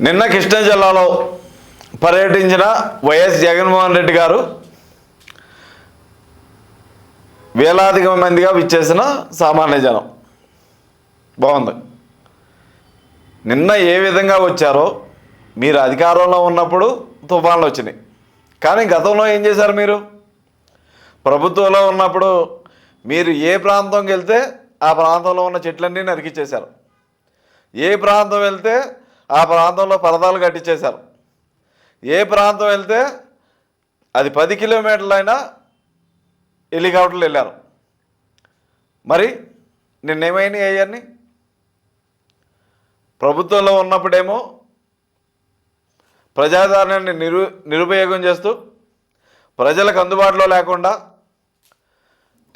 నిన్న కృష్ణా జిల్లాలో పర్యటించిన వైఎస్ జగన్మోహన్ రెడ్డి గారు వేలాదిగా మందిగా విచ్చేసిన సామాన్య జనం. బాగుంది. నిన్న ఏ విధంగా వచ్చారో మీరు అధికారంలో ఉన్నప్పుడు తుఫాన్లు వచ్చినాయి. కానీ గతంలో ఏం చేశారు మీరు? ప్రభుత్వంలో ఉన్నప్పుడు మీరు ఏ ప్రాంతంకి వెళ్తే ఆ ప్రాంతంలో ఉన్న చెట్లన్నీ నరికిచ్చేశారు. ఏ ప్రాంతం వెళ్తే ఆ ప్రాంతంలో పరదాలు కట్టించేశారు. ఏ ప్రాంతం వెళ్తే అది పది కిలోమీటర్లైనా హెలికాప్టర్లు వెళ్ళారు. మరి నిన్నేమైనాయి అవన్నీ ప్రభుత్వంలో ఉన్నప్పుడేమో ప్రజాదరణని నిరు నిరుపయోగం చేస్తూ ప్రజలకు అందుబాటులో లేకుండా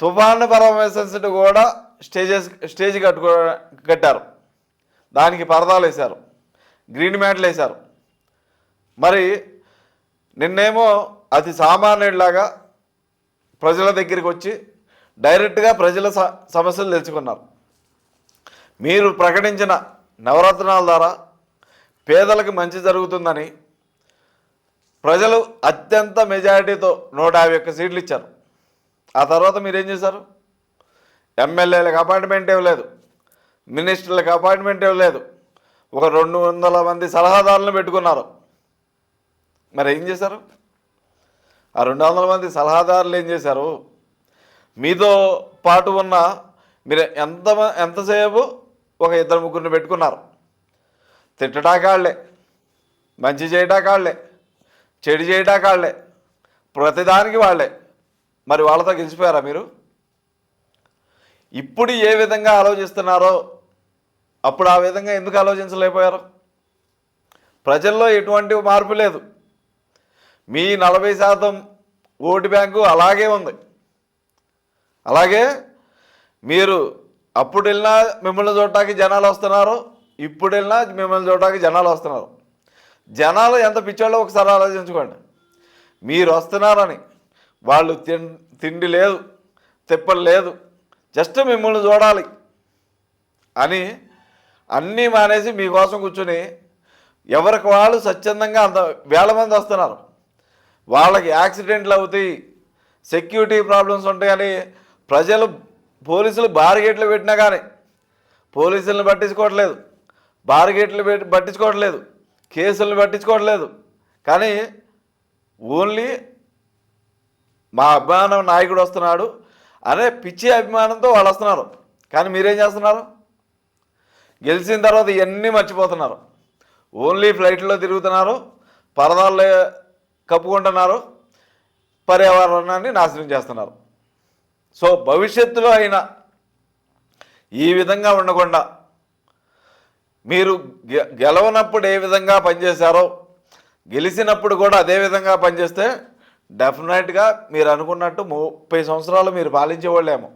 తుఫాను పరామర్శించడం కూడా స్టేజెస్ స్టేజ్ కట్టుకో కట్టారు. దానికి పరదాలు వేశారు. గ్రీన్ మ్యాట్లు వేశారు. మరి నిన్నేమో అతి సామాన్యుడిలాగా ప్రజల దగ్గరికి వచ్చి డైరెక్ట్గా ప్రజల స- సమస్యలు తెలుసుకున్నారు. మీరు ప్రకటించిన నవరత్నాల ద్వారా పేదలకు మంచి జరుగుతుందని ప్రజలు అత్యంత మెజారిటీతో నూట యాభై ఒక్క సీట్లు ఇచ్చారు. ఆ తర్వాత మీరేం చేశారు? ఎమ్మెల్యేలకు అపాయింట్మెంట్ ఇవ్వలేదు. మినిస్టర్లకు అపాయింట్మెంట్ ఇవ్వలేదు. ఒక రెండు వందల మంది సలహాదారులను పెట్టుకున్నారు. మరి ఏం చేశారు? ఆ రెండు వందల మంది సలహాదారులు ఏం చేశారు? మీతో పాటు ఉన్న మీరు ఎంత ఎంతసేపు ఒక ఇద్దరు ముగ్గురిని పెట్టుకున్నారు? తిట్టటాకాళ్ళే మంచి చేయటాకాళ్ళే చెడు చేయటాకాళ్ళే ప్రతిదానికి వాళ్ళే మరి వాళ్ళతో గెలిచిపోయారా మీరు? ఇప్పుడు ఏ విధంగా ఆలోచిస్తున్నారో అప్పుడు ఆ విధంగా ఎందుకు ఆలోచించలేకపోయారు? ప్రజల్లో ఎటువంటి మార్పు లేదు. మీ నలభై శాతం ఓటు బ్యాంకు అలాగే ఉంది. అలాగే మీరు అప్పుడు వెళ్ళినా మిమ్మల్ని చూడటానికి జనాలు వస్తున్నారు ఇప్పుడు వెళ్ళినా మిమ్మల్ని చూడటానికి జనాలు వస్తున్నారు. జనాలు ఎంత పిచ్చోళ్ళో ఒకసారి ఆలోచించుకోండి. మీరు వస్తున్నారని వాళ్ళు తిన్ తిండి లేదు తిప్పలు లేదు జస్ట్ మిమ్మల్ని చూడాలి అని అన్నీ మానేసి మీకోసం కూర్చొని ఎవరికి వాళ్ళు స్వచ్ఛందంగా అంత వేల మంది వస్తున్నారు. వాళ్ళకి యాక్సిడెంట్లు అవుతాయి సెక్యూరిటీ ప్రాబ్లమ్స్ ఉంటాయని ప్రజలు పోలీసులు బారిగేట్లు పెట్టినా కానీ పోలీసులను పట్టించుకోవట్లేదు. బారిగేట్లు పెట్టి పట్టించుకోవట్లేదు. కేసులను పట్టించుకోవట్లేదు. కానీ ఓన్లీ మా అభిమానం నాయకుడు వస్తున్నాడు అనే పిచ్చి అభిమానంతో వాళ్ళు వస్తున్నారు. కానీ మీరేం చేస్తున్నారు? గెలిచిన తర్వాత ఇవన్నీ మర్చిపోతున్నారు. ఓన్లీ ఫ్లైట్లో తిరుగుతున్నారు పరదాల్లో కప్పుకుంటున్నారు పర్యావరణాన్ని నాశనం చేస్తున్నారు. సో భవిష్యత్తులో అయినా ఈ విధంగా ఉండకుండా మీరు గె- గెలవనప్పుడు ఏ విధంగా పనిచేశారో గెలిచినప్పుడు కూడా అదే విధంగా పనిచేస్తే డెఫినెట్గా మీరు అనుకున్నట్టు ముప్పై సంవత్సరాలు మీరు పాలించేవాళ్ళేమో.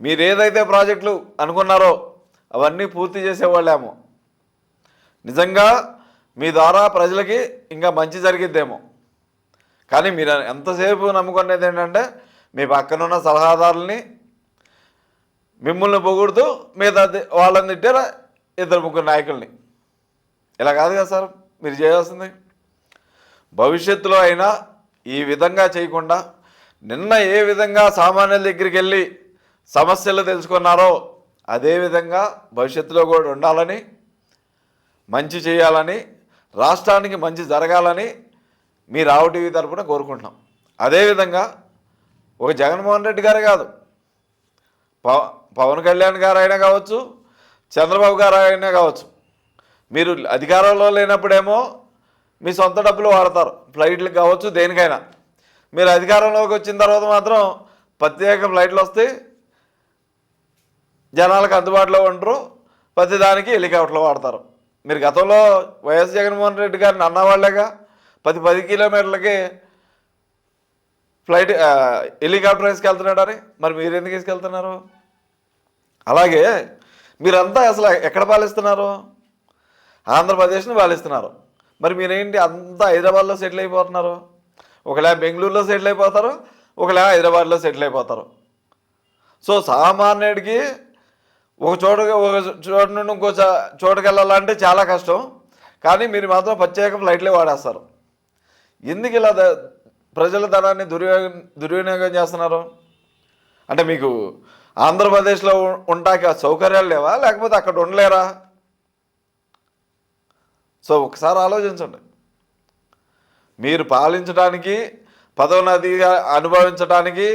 మీరు ఏదైతే ప్రాజెక్టులు అనుకున్నారో అవన్నీ పూర్తి చేసేవాళ్ళేమో. నిజంగా మీ ద్వారా ప్రజలకి ఇంకా మంచి జరిగిద్దేమో. కానీ మీరు ఎంతసేపు నమ్ముకునేది ఏంటంటే మీ పక్కనున్న సలహాదారుల్ని మిమ్మల్ని పొగుడుతూ మీద వాళ్ళని తిట్టారా ఇద్దరు ముగ్గురు నాయకుల్ని. ఇలా కాదు కదా సార్ మీరు చేయాల్సింది. భవిష్యత్తులో అయినా ఈ విధంగా చేయకుండా నిన్న ఏ విధంగా సామాన్యుల దగ్గరికి వెళ్ళి సమస్యలు తెలుసుకున్నారో అదేవిధంగా భవిష్యత్తులో కూడా ఉండాలని మంచి చేయాలని రాష్ట్రానికి మంచి జరగాలని మీ రావు టీవీ తరపున కోరుకుంటున్నాం. అదేవిధంగా ఒక జగన్మోహన్ రెడ్డి గారే కాదు పవ పవన్ కళ్యాణ్ గారు అయినా కావచ్చు చంద్రబాబు గారు అయినా కావచ్చు. మీరు అధికారంలో లేనప్పుడేమో మీ సొంత డబ్బులు వాడతారు ఫ్లైట్లకు కావచ్చు దేనికైనా. మీరు అధికారంలోకి వచ్చిన తర్వాత మాత్రం ప్రత్యేక ఫ్లైట్లు వస్తాయి జనాలకు అందుబాటులో ఉండరు. ప్రతిదానికి హెలికాప్టర్లు వాడతారు. మీరు గతంలో వైఎస్ జగన్మోహన్ రెడ్డి గారిని అన్నవాళ్ళేగా పది పది కిలోమీటర్లకి ఫ్లైట్ హెలికాప్టర్ వేసుకెళ్తున్నాడని మరి మీరు ఎందుకు వేసుకెళ్తున్నారు? అలాగే మీరంతా అసలు ఎక్కడ పాలిస్తున్నారు? ఆంధ్రప్రదేశ్ని పాలిస్తున్నారు. మరి మీరేంటి అంతా హైదరాబాద్లో సెటిల్ అయిపోతున్నారు? ఒకలా బెంగళూరులో సెటిల్ అయిపోతారు ఒకలా హైదరాబాద్లో సెటిల్ అయిపోతారు. సో సామాన్యుడికి ఒక చోట ఒక చోట నుండి ఇంకో చోటకి వెళ్ళాలంటే చాలా కష్టం. కానీ మీరు మాత్రం ప్రత్యేక ఫ్లైట్లే వాడేస్తారు. ఎందుకు ఇలా ప్రజల ధనాన్ని దుర్వినియోగం దుర్వినియోగం చేస్తున్నారు? అంటే మీకు ఆంధ్రప్రదేశ్లో ఉంటాక సౌకర్యాలు లేవా? లేకపోతే అక్కడ ఉండలేరా? సో ఒకసారి ఆలోచించండి. మీరు పాలించడానికి పదోన్నతిగా అనుభవించడానికి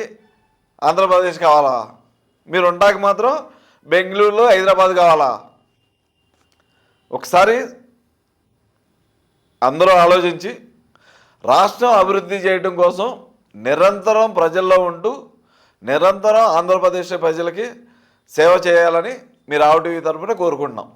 ఆంధ్రప్రదేశ్ కావాలా? మీరు ఉంటాక మాత్రం బెంగళూరులో హైదరాబాద్ కావాలా? ఒకసారి అందరూ ఆలోచించి రాష్ట్రం అభివృద్ధి చేయడం కోసం నిరంతరం ప్రజల్లో ఉంటూ నిరంతరం ఆంధ్రప్రదేశ్ ప్రజలకి సేవ చేయాలని మీరు ఆవుటీవీ తరఫున కోరుకుంటున్నాం.